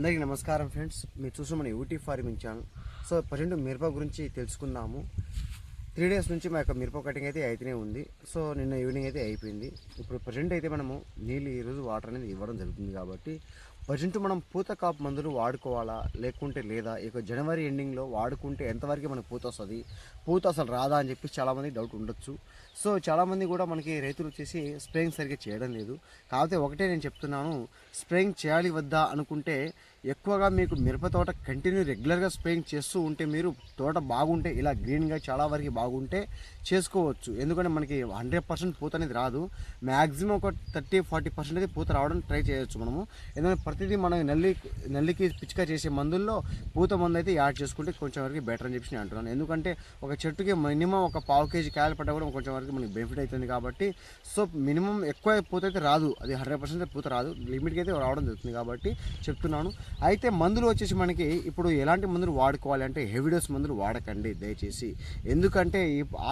అందరికీ నమస్కారం ఫ్రెండ్స్. మీరు చూసిన మన UT farming channel. So present మిరప గురించి తెలుసుకుందాము. త్రీ డేస్ నుంచి మా యొక్క మిరప కటింగ్ అయితే అయితేనే ఉంది. సో నిన్న ఈవినింగ్ అయితే అయిపోయింది. ఇప్పుడు ప్రజెంట్ అయితే మనము నీళ్ళు ఈరోజు వాటర్ అనేది ఇవ్వడం జరుగుతుంది కాబట్టి ప్రజెంట్ మనం పూత కాపు మందులు వాడుకోవాలా లేకుంటే లేదా? ఇక జనవరి ఎండింగ్లో వాడుకుంటే ఎంతవరకు మనకు పూత వస్తుంది? పూత అసలు రాదా అని చెప్పి చాలామంది డౌట్ ఉండొచ్చు. సో చాలామంది కూడా మనకి రైతులు వచ్చేసి స్ప్రేయింగ్ సరిగ్గా చేయడం లేదు. కాకపోతే ఒకటే నేను చెప్తున్నాను స్ప్రేయింగ్ చేయాలి వద్దా అనుకుంటే ఎక్కువగా మీకు మిరప తోట కంటిన్యూ రెగ్యులర్గా స్ప్రేయింగ్ చేస్తూ ఉంటే మీరు తోట బాగుంటే ఇలా గ్రీన్గా చాలా వరకు బాగుంటే చేసుకోవచ్చు. ఎందుకంటే మనకి హండ్రెడ్ పర్సెంట్ పూత అనేది రాదు. మ్యాక్సిమం ఒక థర్టీ ఫార్టీ పర్సెంట్ అయితే పూత రావడం ట్రై చేయొచ్చు మనము. ఎందుకంటే ప్రతిదీ మనం నల్లి నల్లికి పిచ్చిక చేసే మందుల్లో పూత మందు అయితే యాడ్ చేసుకుంటే కొంచెం వరకు బెటర్ అని చెప్పి నేను అంటున్నాను. ఎందుకంటే ఒక చెట్టుకి మినిమం ఒక పావు కేజీ కాయలు పడ్డా కూడా కొంచెం వరకు మనకి బెనిఫిట్ అవుతుంది కాబట్టి సో మినిమం ఎక్కువ పూత అయితే రాదు. అది హండ్రెడ్ పర్సెంట్ పూత రాదు. లిమిట్కి అయితే రావడం జరుగుతుంది కాబట్టి చెప్తున్నాను. అయితే మందులు వచ్చేసి మనకి ఇప్పుడు ఎలాంటి మందులు వాడుకోవాలి అంటే హెవీ డోస్ మందులు వాడకండి దయచేసి. ఎందుకంటే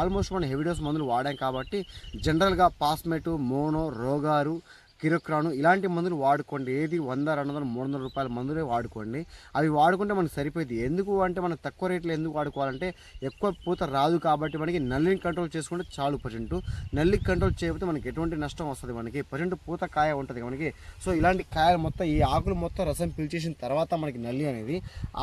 ఆల్మోస్ట్ మనం హెవీ డోస్ మందులు వాడాం కాబట్టి జనరల్గా పాస్మెటు మోనో రోగారు కిరోక్రాను ఇలాంటి మందులు వాడుకోండి. ఏది వంద రెండు వందల మూడు వందల రూపాయల మందులే వాడుకోండి. అవి వాడుకుంటే మనకు సరిపోయింది. ఎందుకు అంటే మనం తక్కువ రేట్లో ఎందుకు వాడుకోవాలంటే ఎక్కువ పూత రాదు కాబట్టి మనకి నల్లిని కంట్రోల్ చేసుకుంటే చాలు పర్సెంట్. నల్లికి కంట్రోల్ చేయకపోతే మనకి ఎటువంటి నష్టం వస్తుంది మనకి. పర్సెంట్ పూత కాయ ఉంటుంది మనకి. సో ఇలాంటి కాయలు మొత్తం ఈ ఆకులు మొత్తం రసం పిలిచేసిన తర్వాత మనకి నల్లి అనేది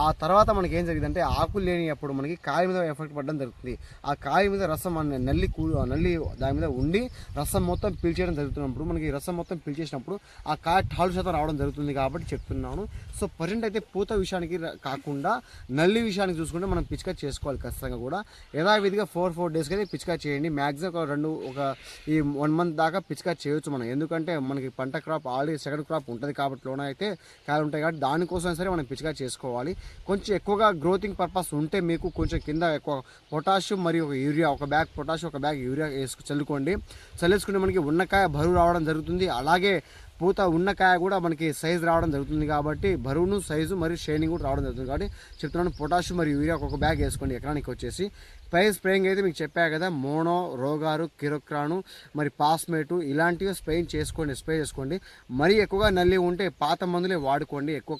ఆ తర్వాత మనకి ఏం జరిగిందంటే ఆకులు లేని అప్పుడు మనకి కాయ మీద ఎఫెక్ట్ పడడం జరుగుతుంది. ఆ కాయ మీద రసం అనే నల్లి కూ నల్లి దాని మీద ఉండి రసం మొత్తం పీల్చేయడం జరుగుతున్నప్పుడు మనకి రసం మొత్తం పీల్చేసినప్పుడు ఆ కాయ టాలు శాతం రావడం జరుగుతుంది కాబట్టి చెప్తున్నాను. సో ప్రజెంట్ అయితే పూత విషయానికి కాకుండా నల్లి విషయానికి చూసుకుంటే మనం పిచికా చేసుకోవాలి ఖచ్చితంగా కూడా. యథావిధిగా ఫోర్ ఫోర్ డేస్కి అయితే పిచికా చేయండి. మ్యాక్సిమం ఒక రెండు ఒక ఈ వన్ మంత్ దాకా పిచికా చేయొచ్చు మనం. ఎందుకంటే మనకి పంట క్రాప్ ఆల్రెడీ సెకండ్ క్రాప్ ఉంటుంది కాబట్టి లోన అయితే కాయలు ఉంటాయి కాబట్టి దానికోసం సరే మనం పిచికా చేసుకోవాలి. కొంచెం ఎక్కువగా గ్రోతింగ్ పర్పస్ ఉంటే మీకు కొంచెం కింద ఎక్కువ పొటాషియం మరియు ఒక యూరియా ఒక బ్యాగ్ పొటాషియం ఒక బ్యాగ్ యూరియా వేసుకు చల్లుకోండి. చల్లేసుకుంటే మనకి ఉన్నకాయ బరువు రావడం జరుగుతుంది. అలా అలాగే పూత ఉన్న కాయ కూడా మనకి సైజు రావడం జరుగుతుంది కాబట్టి బరువును సైజు మరియు షైనింగ్ కూడా రావడం జరుగుతుంది. కాబట్టి చెప్తున్నాను పొటాషియం మరియు యూరియా ఒక బ్యాగ్ వేసుకోండి ఎకరానికి వచ్చేసి. పై స్ప్రేయింగ్ అయితే మీకు చెప్పా కదా మోనో రోగారు కిరోక్రాను మరి పాస్మేటు ఇలాంటివి స్ప్రేయింగ్ చేసుకోండి స్ప్రే చేసుకోండి. మరీ ఎక్కువగా నల్లి ఉంటే పాత మందులే వాడుకోండి. ఎక్కువ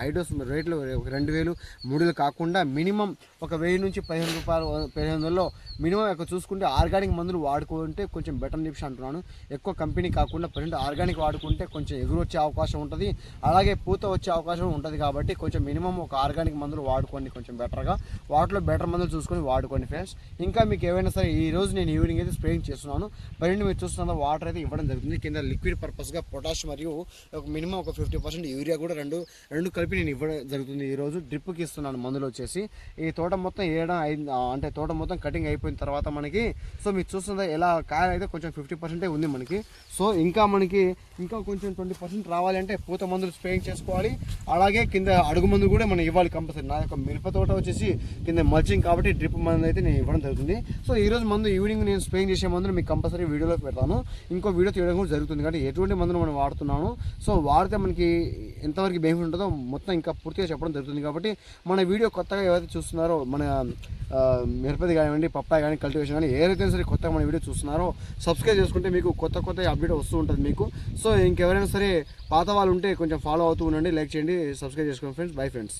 హైడోస్ రేట్లు ఒక రెండు వేలు మూడు వేలు కాకుండా మినిమం ఒక వెయ్యి నుంచి పదిహేను రూపాయలు పదిహేను వందల్లో మినిమం ఎక్కువ చూసుకుంటే ఆర్గానిక్ మందులు వాడుకుంటే కొంచెం బెటర్ చెప్పి అంటున్నాను. ఎక్కువ కంపెనీ కాకుండా ప్రజెంట్ ఆర్గానిక్ వాడుకుంటే కొంచెం ఎగురు వచ్చే అవకాశం ఉంటుంది. అలాగే పూత వచ్చే అవకాశం ఉంటుంది కాబట్టి కొంచెం మినిమం ఒక ఆర్గానిక్ మందులు వాడుకోండి కొంచెం బెటర్గా. వాటిలో బెటర్ మందులు చూసుకొని వాడుకోండి ఫ్రెండ్స్ ఇంకా మీకు ఏవైనా సరే ఈ రోజు నేను ఈవినింగ్ అయితే స్ప్రేయింగ్ చేస్తున్నాను. ప్రజెంట్ మీరు చూస్తున్న వాటర్ అయితే ఇవ్వడం జరుగుతుంది. కింద లిక్విడ్ పర్పస్గా పొటాష్ మరియు ఒక మినిమం ఒక ఫిఫ్టీ పర్సెంట్ యూరియా కూడా రెండు రెండు కలిపి నేను ఇవ్వడం జరుగుతుంది ఈ రోజు. డ్రిప్కి ఇస్తున్నాను మందులు వచ్చేసి. ఈ తోట మొత్తం వేయడం అంటే తోట మొత్తం కటింగ్ అయిపోయిన తర్వాత మనకి సో మీరు చూస్తుంది ఎలా కాయ అయితే కొంచెం ఫిఫ్టీ పర్సెంటే ఉంది మనకి. సో ఇంకా మనకి ఇంకా కొంచెం ట్వంటీ పర్సెంట్ రావాలంటే పూత మందులు స్ప్రేయింగ్ చేసుకోవాలి. అలాగే కింద అడుగు మందులు కూడా మనం ఇవ్వాలి కంపల్సరీ. నా యొక్క మిరప తోట వచ్చేసి కింద మల్చింగ్ కాబట్టి డ్రిప్ మందు అయితే నేను ఇవ్వడం జరుగుతుంది. సో ఈ రోజు మందు ఈవినింగ్ నేను స్ప్రేయింగ్ చేసే మందులు మీకు కంపల్సరీ వీడియోలో పెడతాను. ఇంకో వీడియో తీయడం కూడా జరుగుతుంది. కాబట్టి ఎటువంటి మందులు మనం వాడుతున్నాను? సో వాడితే మనకి ఎంతవరకు బెనిఫిట్ ఉంటుందో మొత్తం ఇంకా పూర్తిగా చెప్పడం జరుగుతుంది. కాబట్టి మన వీడియో కొత్తగా ఎవరైతే చూస్తున్నారో మన మిరపతి మిరపది కానివ్వండి పప్పాయి కానీ కల్టివేషన్ కానీ ఏదైతే సరే కొత్తగా మన వీడియో చూస్తున్నారో సబ్స్క్రైబ్ చేసుకుంటే మీకు కొత్త కొత్త అప్డేట్ వస్తూ ఉంటుంది మీకు. సో ఇంకెవరైనా సరే పాత వాళ్ళు ఉంటే కొంచెం ఫాలో అవుతూ ఉండండి లైక్ చేయండి సబ్స్క్రైబ్ చేసుకోండి ఫ్రెండ్స్ బై ఫ్రెండ్స్